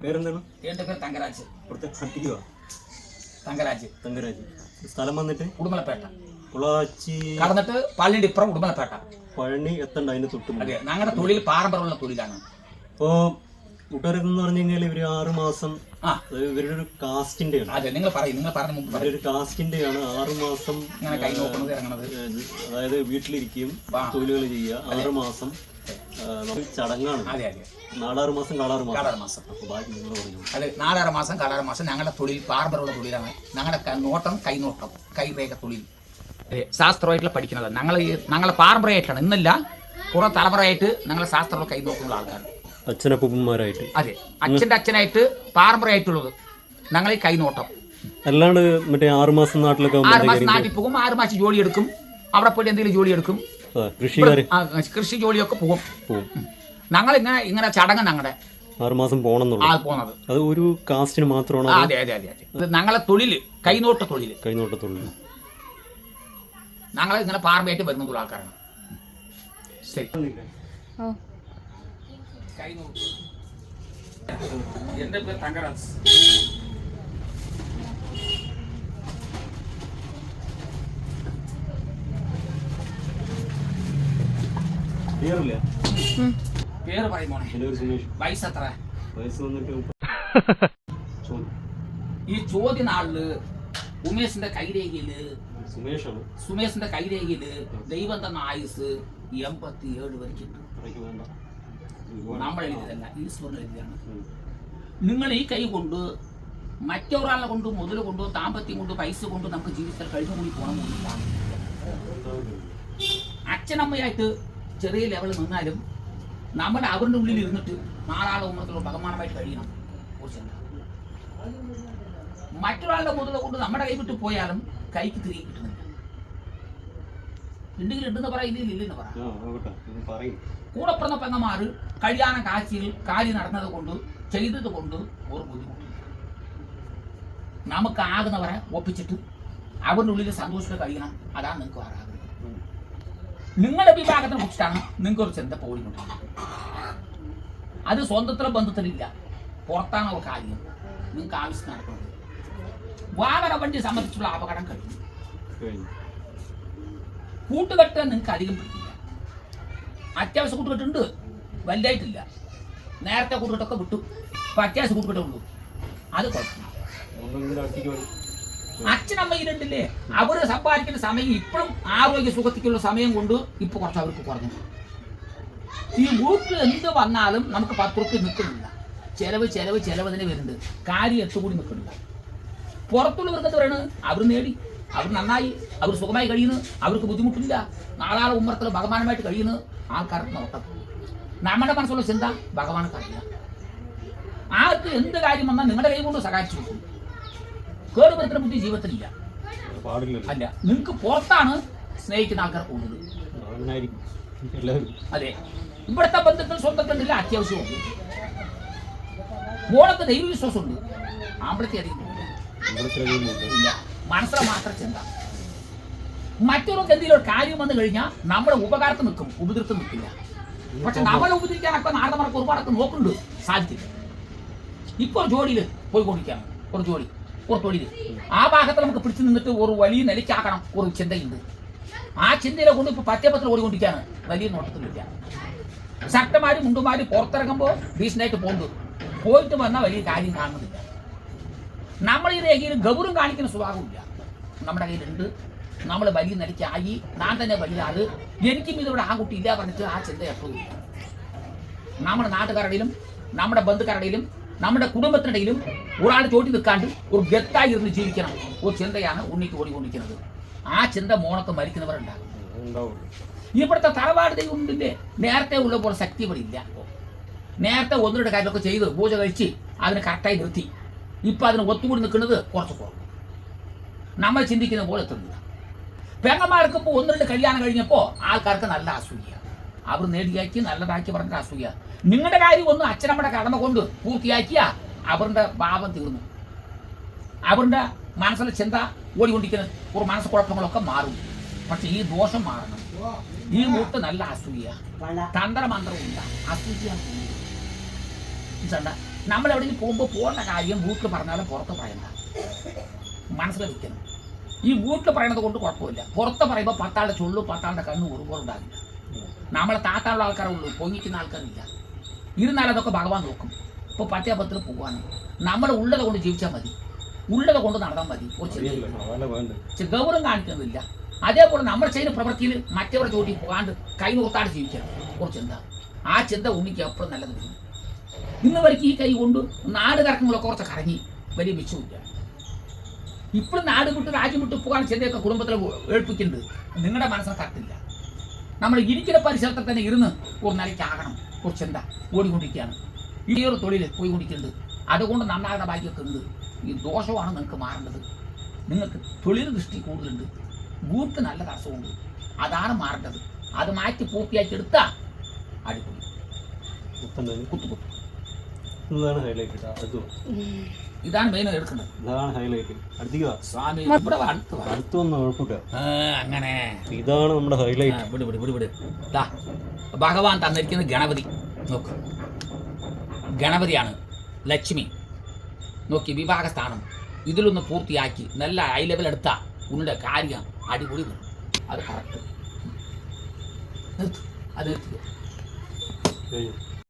പേരെന്താണ്? എന്റെ പേര് തങ്കരാജ്. ഇവിടുത്തെ ഹട്ടിക്കുക തങ്കരാജ്. തങ്കരാജ്. സ്ഥലം വന്നിട്ട്? ഉടുമലപ്പേട്ട പൊളാച്ചി കടന്നിട്ട് പള്ളിയുടെ ഇപ്പുറം ഉടുമലപ്പേട്ട പഴനി എത്തണ്ട അതിന് തൊട്ട്. അതെ ഞങ്ങളുടെ തൊഴിൽ പാരമ്പര്യമുള്ള തൊഴിലാണ്. അപ്പോ കൂട്ടുകാരെന്ന് പറഞ്ഞു കഴിഞ്ഞാൽ ഇവർ ആറ് മാസം ആ. അത് ഇവരുടെ ഒരു കാസ്റ്റിന്റെ ആണ് അതെ നിങ്ങൾ പറയും നിങ്ങൾ പറഞ്ഞ മുമ്പ് പറയും. ഇവരുടെ ഒരു കാസ്റ്റിന്റെ ആണ് ആറ് മാസം ഇങ്ങനെ കൈ നോക്കുന്നത് ഇറങ്ങണത് ഏഹ്, അതായത് വീട്ടിലിരിക്കുകയും. തൊഴിലുകൾ ചെയ്യുക. ആറ് മാസം ചടങ്ങാണ്. അതെ അതെ. നാലാറ് മാസം കാളാറ് മാസം. മാസം. അപ്പൊ ബാക്കി നിങ്ങൾ പറഞ്ഞു അതെ നാലാറ് മാസം കാലാറ് മാസം ഞങ്ങളുടെ തൊഴിൽ ബാർബറുള്ള തൊഴിലാണ്. ഞങ്ങളുടെ നോട്ടം കൈനോട്ടം കൈരേഖ തൊഴിൽ. അതെ ശാസ്ത്രമായിട്ടുള്ള പഠിക്കുന്നത്. ഞങ്ങൾ ഞങ്ങൾ ഞങ്ങളെ പാരമ്പര്യമായിട്ടാണ് ഇന്നല്ല കുറെ തലമുറയായിട്ട് ഞങ്ങൾ ശാസ്ത്രമുള്ള കൈനോക്കുന്ന ആൾക്കാർ അച്ഛനപ്പുമാരായിട്ട് അതെ അച്ഛന്റെ അച്ഛനായിട്ട് പാരമ്പര്യമായിട്ടുള്ളത് ഞങ്ങൾ ഈ കൈനോട്ടം. അല്ലാണ്ട് മറ്റേ ആറ് മാസം നാട്ടിലൊക്കെ ആറ് മാസം നാട്ടിൽ പോകും ആറ് മാസം ജോലി എടുക്കും അവിടെ പോയിട്ട് എന്തെങ്കിലും ജോലി എടുക്കും ആ, കൃഷി ജോലിയൊക്കെ പോകും. ഞങ്ങൾ ഇങ്ങനെ ഇങ്ങനെ ചടങ്ങ് ഞങ്ങളുടെ ആറ് മാസം പോകണം പോകുന്നത് അത് ഒരു കാസ്റ്റിന് മാത്രമാണ്? അതെ അതെ അതെ ഞങ്ങളെ തൊഴിൽ കൈനോട്ട തൊഴിൽ കൈനോട്ടത്തുള്ളൂ ഞങ്ങൾ ഇങ്ങനെ പാർമയായിട്ട് വരുന്നുള്ള ആൾക്കാരാണ്. ശരി. ഓ. കൈനോട്ട്. എന്റെ പേര് തങ്കരാജ്. പേര് പറയും മോനെ. എന്റെ ഒരു സുമേഷ്. വയസ്സ് എത്ര? ഈ ചോദ്യ നാളിൽ ഉമേഷിന്റെ കൈരേഖയിൽ സുമേഷിന്റെ കൈരേഖയിൽ ദൈവം തന്ന ആയുസ് എൺപത്തി ഏഴ് വേണ്ട. നമ്മൾ എഴുതിയതല്ല ഈശ്വരൻ എഴുതിയാണ്. നിങ്ങൾ ഈ കൈ കൊണ്ട് മറ്റൊരാളെ കൊണ്ട് മുതൽ കൊണ്ട് ദാമ്പത്യം കൊണ്ട് പൈസ കൊണ്ട് നമുക്ക് ജീവിതത്തിൽ കഴിഞ്ഞു കൂടി പോകണമെന്നില്ല അച്ഛനമ്മയായിട്ട് ചെറിയ ലെവൽ നിന്നാലും നമ്മുടെ അവരുടെ ഉള്ളിൽ ഇരുന്നിട്ട് നാലാളെ ഉമ്മത്തിലുള്ള ബഹുമാനമായിട്ട് കഴിയണം. ചിന്ത മറ്റൊരാളുടെ മുതൽ കൊണ്ട് നമ്മുടെ കൈ വിട്ട് പോയാലും കൈക്ക് തിരികെ കിട്ടുന്നില്ല. ഉണ്ടെങ്കിൽ ഉണ്ടെന്ന് പറ ഇല്ലെങ്കിൽ ഇല്ലെന്ന് പറ. കൂടെ പിറന്ന പെങ്ങന്മാർ കഴിയാന കാഴ്ചയിൽ കാര്യം നടന്നത് കൊണ്ട് ചെയ്തത് കൊണ്ട് ഒരു ബുദ്ധിമുട്ടില്ല. നമുക്ക് ആകുന്നവരെ ഒപ്പിച്ചിട്ട് അവരുടെ ഉള്ളിൽ സന്തോഷത്തിൽ കഴിയണം. അതാണ് നിങ്ങൾക്ക് ആഗ്രഹം. ഉം. നിങ്ങളുടെ വിഭാഗത്തിനെ കുറിച്ചിട്ടാണ് നിങ്ങൾക്ക് ഒരു ചിന്ത പോയിട്ടുണ്ട്. അത് സ്വന്തത്തിലും ബന്ധത്തിലില്ല. പുറത്താണ് അവർക്ക് കാര്യം നിങ്ങൾക്ക് ആവശ്യം നടക്കുന്നത്. വാഹന വണ്ടി സംബന്ധിച്ചുള്ള അപകടം കഴിഞ്ഞു. കഴിഞ്ഞു. കൂട്ടുകെട്ട് നിങ്ങൾക്ക് അധികം പിടിക്കില്ല. അത്യാവശ്യം കൂട്ടുകെട്ടുണ്ട് വലുതായിട്ടില്ല. നേരത്തെ കൂട്ടുകെട്ടൊക്കെ വിട്ടു. ഇപ്പൊ അത്യാവശ്യം കൂട്ടുകെട്ടേ ഉള്ളൂ. അത് കുഴപ്പമില്ല. വരും അച്ഛനമ്മയിലുണ്ടല്ലേ അവർ സമ്പാദിക്കുന്ന സമയം ഇപ്പോഴും ആരോഗ്യ സുഖത്തിക്കുള്ള സമയം കൊണ്ട് ഇപ്പൊ കുറച്ച് അവർക്ക് കുറഞ്ഞു. ഈ വീട്ടിൽ എന്ത് വന്നാലും നമുക്ക് പത്ത് റുപ്യ നിൽക്കുന്നില്ല. ചെലവ് ചെലവ് ചെലവ് തന്നെ വരുന്നുണ്ട്. കാര്യം എത്തുകൂടി നിൽക്കുന്നില്ല പുറത്തുള്ളവർക്ക് എന്താ പറയുന്നത് അവർ നേടി. അവർ നന്നായി. അവർ സുഖമായി കഴിയുന്നു. അവർക്ക് ബുദ്ധിമുട്ടില്ല. നാളാളെ ഉമ്മർത്തിൽ ഭഗവാനുമായിട്ട് കഴിയുന്നു. ആൾക്കാർക്ക് നോട്ടം നമ്മുടെ മനസ്സുള്ള ചിന്ത ഭഗവാനക്കറിയില്ല ആർക്ക് എന്ത് കാര്യം വന്നാൽ നിങ്ങളുടെ കൈ കൊണ്ട് സഹായിച്ചു കൊടുക്കും. കേടുപറ്റുന്ന ബുദ്ധി ജീവിതത്തിലില്ല. അല്ല നിങ്ങൾക്ക് പുറത്താണ് സ്നേഹിക്കുന്ന ആൾക്കാർ കൂടുതൽ അതെ. ഇവിടുത്തെ ബന്ധുക്കൾ സ്വന്തത്തില്ല അത്യാവശ്യമുണ്ട് മോളത്തെ ദൈവവിശ്വാസമുണ്ട്. ആമ്പളത്തെ അധികം ഇല്ല. മനസ്സിലെ മാത്രം ചിന്ത. മറ്റൊരു എന്തെങ്കിലും കാര്യം വന്നു കഴിഞ്ഞാൽ നമ്മുടെ ഉപകാരത്തിൽ നിൽക്കും ഉപദ്രവത്തിൽ നിൽക്കില്ല. പക്ഷെ നമ്മളെ ഉപദ്രവിക്കാനൊക്കെ നാടന്മാർക്ക് ഒരുപാടൊക്കെ നോക്കുന്നുണ്ട് സാധിക്കില്ല ഇപ്പൊ പോയി പോയിക്കൊണ്ടിരിക്കുകയാണ് ഒരു ജോലി. തൊഴിൽ ആ ഭാഗത്ത് നമുക്ക് പിടിച്ചു നിന്നിട്ട് ഒരു വലിയ നിലയ്ക്കാക്കണം ഒരു ചിന്തയുണ്ട്. ആ ചിന്തയിലെ കൊണ്ട് ഇപ്പൊ പച്ചപ്പത്തിൽ ഓടിക്കൊണ്ടിരിക്കുകയാണ്. വലിയ നോട്ടത്തിലില്ല. ശക്തമാരും മുണ്ടുമാരും പുറത്തിറങ്ങുമ്പോൾ ഭീഷണിയായിട്ട് പോകുന്നത് പോയിട്ട് വന്നാൽ വലിയ കാര്യം കാണുന്നില്ല. നമ്മൾ ഈ രേഖയിൽ ഗൗരവം കാണിക്കുന്ന സ്വഭാവമില്ല. നമ്മുടെ കയ്യിലുണ്ട്. നമ്മൾ വലിയ നിലയ്ക്കായി. ഞാൻ തന്നെ വലിയ ആൾ. എനിക്കും ഇതിവിടെ ആ കുട്ടി ഇല്ല പറഞ്ഞിട്ട് ആ ചിന്ത എപ്പോഴും നമ്മുടെ നാട്ടുകാരുടെയും നമ്മുടെ ബന്ധുക്കാരുടെയിലും നമ്മുടെ കുടുംബത്തിനിടയിലും ഒരാൾ ചോട്ടി നിൽക്കാണ്ട് ഒരു ഗത്തായി ഇരുന്ന് ജീവിക്കണം. ഒരു ചിന്തയാണ് ഉണ്ണിക്ക് ഓടിക്കൊണ്ടിരിക്കുന്നത്. ആ ചിന്ത മോണൊക്കെ മരിക്കുന്നവരുണ്ടാകും. ഉണ്ടാവും ഇവിടുത്തെ തറവാട് ദൈവം ഉണ്ടില്ലേ നേരത്തെ ഉള്ള പോലെ ശക്തി ഇവിടെ ഇല്ല. നേരത്തെ ഒന്നിരുടെ കാര്യമൊക്കെ ചെയ്ത് പൂജ കഴിച്ച് അതിനെ കറക്റ്റായി നിർത്തി. ഇപ്പം അതിന് ഒത്തുകൂടി നിൽക്കുന്നത് കുറച്ച് കുറവ്. നമ്മൾ ചിന്തിക്കുന്ന പോലെ എത്തുന്നില്ല. പെങ്ങന്മാർക്ക് ഇപ്പോൾ ഒന്ന് രണ്ട് കല്യാണം കഴിഞ്ഞപ്പോൾ ആൾക്കാർക്ക് നല്ല അസൂയ. അവർ നേടിയാക്കി നല്ലതാക്കി പറഞ്ഞിട്ട് അസൂയ. നിങ്ങളുടെ കാര്യം ഒന്ന് അച്ഛനമ്മയുടെ കടമ കൊണ്ട് പൂർത്തിയാക്കിയ അവരുടെ ഭാവം തീർന്നു. അവരുടെ മനസ്സിലെ ചിന്ത ഓടിക്കൊണ്ടിരിക്കുന്ന ഒരു മനസ്സ് കുഴപ്പങ്ങളൊക്കെ മാറും. പക്ഷെ ഈ ദോഷം മാറണം. ഈ മൂട്ട് നല്ല അസൂയ. തന്ത്രമന്ത്രമില്ല അസൂയ. ചണ്ട. നമ്മൾ എവിടെയെങ്കിലും പോകുമ്പോൾ പോകുന്ന കാര്യം വീട്ടിൽ പറഞ്ഞാലും പുറത്ത് പറയണ്ട. മനസ്സിൽ വയ്ക്കണം ഈ വീട്ടിൽ പറയണത് കൊണ്ട് കുഴപ്പമില്ല. പുറത്ത് പറയുമ്പോൾ പത്താളുടെ ചുള്ളു പത്താളുടെ കണ്ണ് ഒരുപോലെ ഉണ്ടാകില്ല. നമ്മളെ താത്താനുള്ള ആൾക്കാരുള്ളൂ പൊങ്ങിക്കുന്ന ആൾക്കാരില്ല. ഇരുന്നാൽ അതൊക്കെ ഭഗവാൻ നോക്കും. ഇപ്പോൾ പറ്റേപത്തിൽ പോവാണ്. നമ്മൾ ഉള്ളത് കൊണ്ട് ജീവിച്ചാൽ മതി. ഉള്ളത് കൊണ്ട് നടന്നാൽ മതി. പക്ഷെ ഗൗരവം കാണിക്കുന്നില്ല അതേപോലെ നമ്മൾ ചെയ്യുന്ന പ്രവൃത്തിയിൽ മറ്റവരുടെ ചോട്ടി പോകാണ്ട് കൈ നോക്കാണ്ട് ജീവിക്കണം. കുറച്ച് എന്താ ആ ചിന്ത ഉണ്ണിക്ക് എപ്പോഴും നല്ലത് വരും. ഇന്ന് വരയ്ക്ക് ഈ കൈ കൊണ്ട് നാട് കറക്കങ്ങളൊക്കെ കുറച്ച് കറങ്ങി വലിയ മിച്ചമില്ല ഇപ്പോഴും നാട് വിട്ട് രാജ്യം വിട്ട് പോകാൻ ചിന്തയൊക്കെ കുടുംബത്തിൽ ഏൽപ്പിക്കുന്നുണ്ട്. നിങ്ങളുടെ മനസ്സിനെ കറക്റ്റില്ല. നമ്മൾ ഇരിക്കുന്ന പരിസരത്തിൽ തന്നെ ഇരുന്ന് ഒരു നിലയ്ക്കാകണം. കുറച്ച് ഒരു ചിന്ത ഓടിക്കൊണ്ടിരിക്കുകയാണ്. ഈ ഒരു തൊഴിൽ പോയിക്കൊണ്ടിരിക്കുന്നുണ്ട്. അതുകൊണ്ട് നന്നാകുന്ന ഭാഗ്യമൊക്കെ ഉണ്ട്. ഈ ദോഷമാണ് നിങ്ങൾക്ക് മാറേണ്ടത്. നിങ്ങൾക്ക് തൊഴിൽ ദൃഷ്ടി കൂടുതലുണ്ട്. ഗൂർക്ക് നല്ല തടസ്സമുണ്ട്. അതാണ് മാറേണ്ടത്. അത് മാറ്റി പൂർത്തിയാക്കി എടുത്താൽ അടിപൊളി. കുത്തു കുത്തു. ഇതാണ് മെയിൻ ഇതാണ് ഹൈലൈറ്റ് അടുത്തേക്ക്? സ്വാമി ഇവിടെ വാ, അടുത്ത് വാ. അടുത്തൊന്നും കുഴപ്പമില്ല ആ, അങ്ങനെ. ഇതാണ് നമ്മുടെ ആ, ഹൈലൈറ്റ് വിട് വിട് വിട് വിട്. ദാ ഭഗവാൻ തന്നിരിക്കുന്നത് ഗണപതി. നോക്ക്. ഗണപതിയാണ് ലക്ഷ്മി. നോക്കി വിവാഹ സ്ഥാനം ഇതിലൊന്ന് പൂർത്തിയാക്കി നല്ല ഹൈ ലെവൽ എടുത്ത ഉണ്ട കാര്യം അടിപൊളി വരും. അത് കറക്റ്റ് നിർത്ത് അത് നിർത്തിക്കോ. കഴിഞ്ഞു.